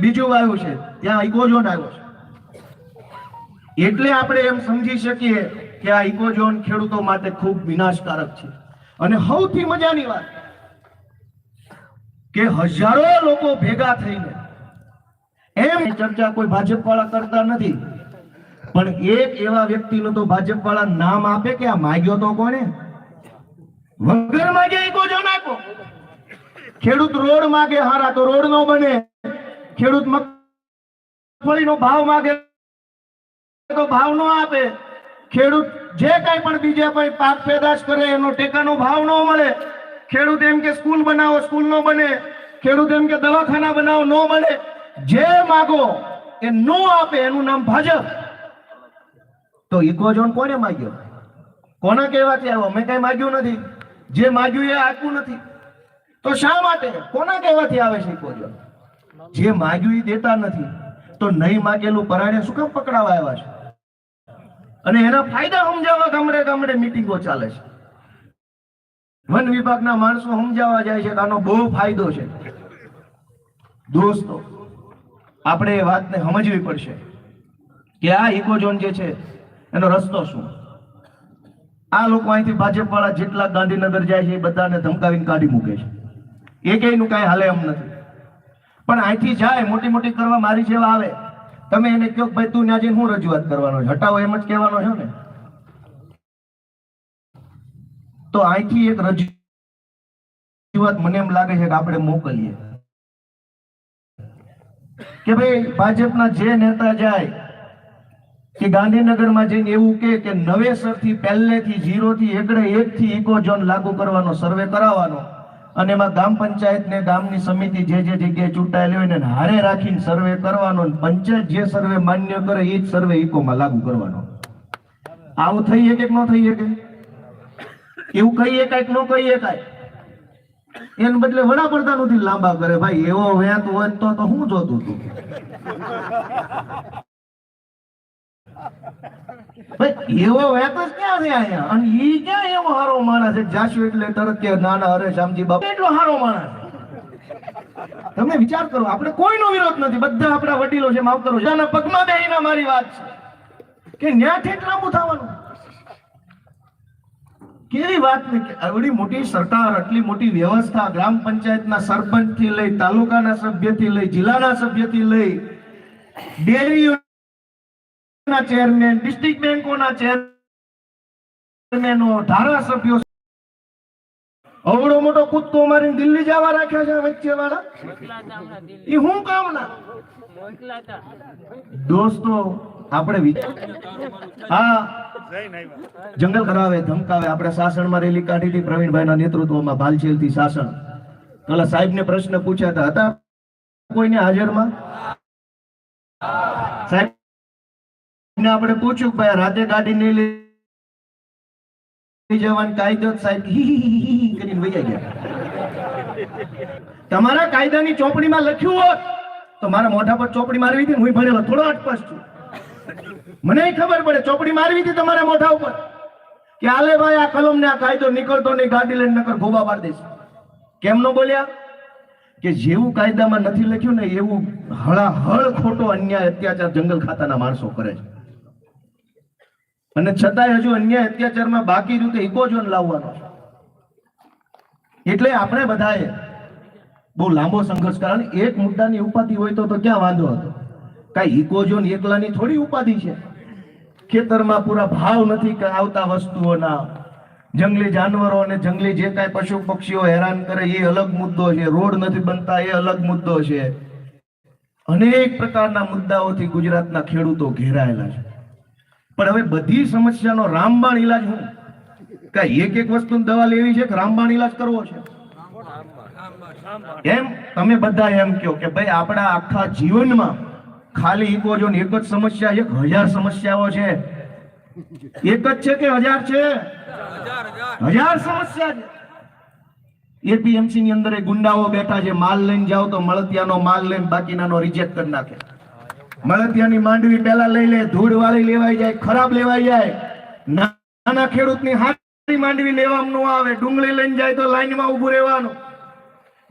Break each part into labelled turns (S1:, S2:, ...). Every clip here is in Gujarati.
S1: બીજું આવ્યું છે. ત્યાં ઇકોઝોન આવ્યો છે. એટલે આપણે એમ સમજી શકીએ કે આ ઇકોઝોન ખેડૂતો માટે ખૂબ વિનાશકારક છે. અને સૌથી મજાની વાત કે હજારો લોકો ભેગા થઈને એમ ચર્ચા કોઈ ભાજપ વાળા કરતા નથી. પણ એક એવા વ્યક્તિનું તો ભાજપ વાળા નામ આપે કે આ માગ્યો તો કોને વગર માગે ઇકોઝોન આપો. ખેડૂત રોડ માગે હારા તો રોડ નો બને. ખેડૂત મગફળીનો ભાવ માગે તો ભાવ ન આપે. ખેડૂત જે કઈ પણ બીજે કોઈ પાક પેદાશ કરે, એનો ટેકાનો ભાવ ન મળે. ખેડૂત એમ કે સ્કૂલ બનાવો, સ્કૂલ નો બને. ખેડૂત એમ કે દવાખાના બનાવો, ન મળે. જે માગો, એ નો આપે, એનું નામ ભાજપ. તો ઇકોઝોન કોને માગ્યો? કોના કહેવાથી આવ્યો? મેં કઈ માગ્યું નથી. જે માગ્યું એ આપ્યું નથી. તો શા માટે? કોના કહેવાથી આવે છે ઇકોઝોન જે માગ્યું એ દેતા નથી. તો નહીં માગેલું પરાણે શું કામ પકડાવા આવ્યા છે? અને એના ફાયદા સમજાવવા ગામડે ગામડે મિટિંગો ચાલે છે. વન વિભાગના માણસો સમજાવવા જાય છે આનો બહુ ફાયદો છે. દોસ્તો, આપણે એ વાતને સમજવી પડશે કે આ ઇકોઝોન જે છે, એનો રસ્તો શું? આ લોકો અહીંથી ભાજપ વાળા જેટલા ગાંધીનગર જાય છે એ બધાને ધમકાવીને કાઢી મૂકે છે. એ કઈ નું કઈ હાલે એમ નથી. પણ અહીંથી જાય, મોટી મોટી કરવા મારી સેવા આવે. તમે એને કહો ભાઈ તું ત્યાં જઈને હું રજૂઆત કરવાનો છે? હટાવો, એમ જ કહેવાનો છો ને? તો અહીંથી એક રજૂઆત મને એમ લાગે છે કે આપણે મોકલીએ. કે ભાઈ ભાજપના જે નેતા જાય, કે ગાંધીનગરમાં જઈને એવું કે નવેસરથી પહેલેથી, ઝીરોથી, એકડે એકથી ઇકો ઝોન લાગુ કરવાનો, સર્વે કરાવવાનો અને એમાં ગ્રામ પંચાયત ને ગામની સમિતિ જે જે જગ્યાએ ચૂંટાયેલી હોય ને હારે રાખીને સર્વે કરવાનો પંચાયત જે સર્વે માન્ય કરે એ જ સર્વે ઇકોમાં લાગુ કરવાનો. આવું થઈ શકે કે ન થઈ શકે? એવું કહીએ કાંઈક, ન કહીએ કાંઈ એને બદલે વડાપ્રધાન સુધી લાંબા કરે, ભાઈ, એવો વેત હોય તો હું જોતું તું. એવો વેત ક્યાં છે અહીંયા? અને ઈ ક્યાં એવો હારો માણસ છે? જાશુ એટલે તરત કે નાના હરે શ્યામજી બાપુ એટલો હારો માણસ તમે વિચાર કરો, આપણે કોઈનો વિરોધ નથી. બધા આપણા વડીલો છે માફ કરો બધાના પગમાં બેહીને મારી વાત છે. કે ન્યા ઠેઠ લાંબુ થવાનું? કેવી વાત ને આવડી મોટી સરકાર, આટલી મોટી વ્યવસ્થા ગ્રામ પંચાયતના સરપંચથી લઈ, તાલુકાના સભ્યથી લઈ, જિલ્લાના સભ્યથી લઈ ડેરીઓના ચેરમેન ડિસ્ટ્રિક્ટ બેંકોના ચેરમેનો ધારાસભ્યો. અવડો મોટો કૂદકો મારીને દિલ્હી જવા રાખ્યા છે વચ્ચે વાળા એ હું કામના દોસ્તો, આપણે હા, જંગલ કરાવે ધમકાવે. આપણે સાસણમાં રેલી કાઢી હતી પ્રવીણભાઈના નેતૃત્વમાં ભાલચેલથી સાસણ સાહેબ સાહેબને પ્રશ્ન પૂછ્યા હતા હતા કોઈને હાજરમાં? સાહેબ ને આપણે પૂછ્યું ભાઈ રાતે ગાડી નહીં લઈ જવાની કાયદો સાહેબ. કરીને વૈયા ગયા. તમારા કાયદાની ચોપડીમાં લખ્યું હોત તો મારા મોઢા પર ચોપડી મારવી હતી હું ભણેલો થોડો અટપસ છું. મને ખબર પડે, ચોપડી મારવી હતી તમારા મોઢા ઉપર. કે આલે ભાઈ, આ કલમ ને આ કાયદો નીકળતો નહીં, ગાડી લઈને નકર ગોબા પાડી દેશે કેમ નો બોલ્યા? કે જેવું કાયદામાં નથી લખ્યું ને એવું હળાહળ ખોટો અન્યાય, અત્યાચાર જંગલ ખાતાના માણસો કરે છે. અને છતાંય હજુ અન્ય અત્યાચારમાં બાકી રીતે ઇકોઝોન લાવવાનો એટલે આપણે બધાએ બહુ લાંબો સંઘર્ષ કારણ એક મુદ્દાની ઉપાધિ હોય તો ક્યાં વાંધો હતો? કાંઈ ઇકોઝોન એકલાની થોડી ઉપાધિ છે. ખેતરમાં પૂરા ભાવ નથી આવતા વસ્તુઓના. જંગલી જાનવરો અને જંગલી જે કાંઈ પશુ પક્ષીઓ હેરાન કરે એ અલગ મુદ્દો છે. રોડ નથી બનતા એ અલગ મુદ્દો છે. અનેક પ્રકારના મુદ્દાઓથી ગુજરાતના ખેડૂતો ઘેરાયેલા છે. પણ હવે બધી સમસ્યાનો રામબાણ ઈલાજ હું? કઈ એક એક વસ્તુ દવા લેવી છે કે રામબાણ ઈલાજ કરવો છે? એમ? તમે બધા એમ કહો કે ભાઈ આપણા આખા જીવનમાં ખાલી ઇકોઝોન એક જ સમસ્યા છે હજાર સમસ્યાઓ છે. એક જ છે કે હજાર છે? હજાર સમસ્યા છે. એપીએમસી ની અંદર ગુંડાઓ બેઠા છે, માલ લઈને જાઓ તો મળતિયાનો માલ લઈને બાકીનાનો રિજેક્ટ કરી નાખે. મળતિયાની માંડવી પેલા લઈ લે ધૂળ વાળી લેવાઈ જાય, ખરાબ લેવાઈ જાય. નાના ખેડૂતની હારી માંડવી લેવામાં ન આવે, ડુંગળી લઈને જાય તો લાઈનમાં ઊભું રહેવાનું.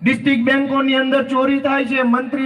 S1: ડિસ્ટ્રિક્ટ બેંકોની અંદર ચોરી થાય છે, મંત્રીઓ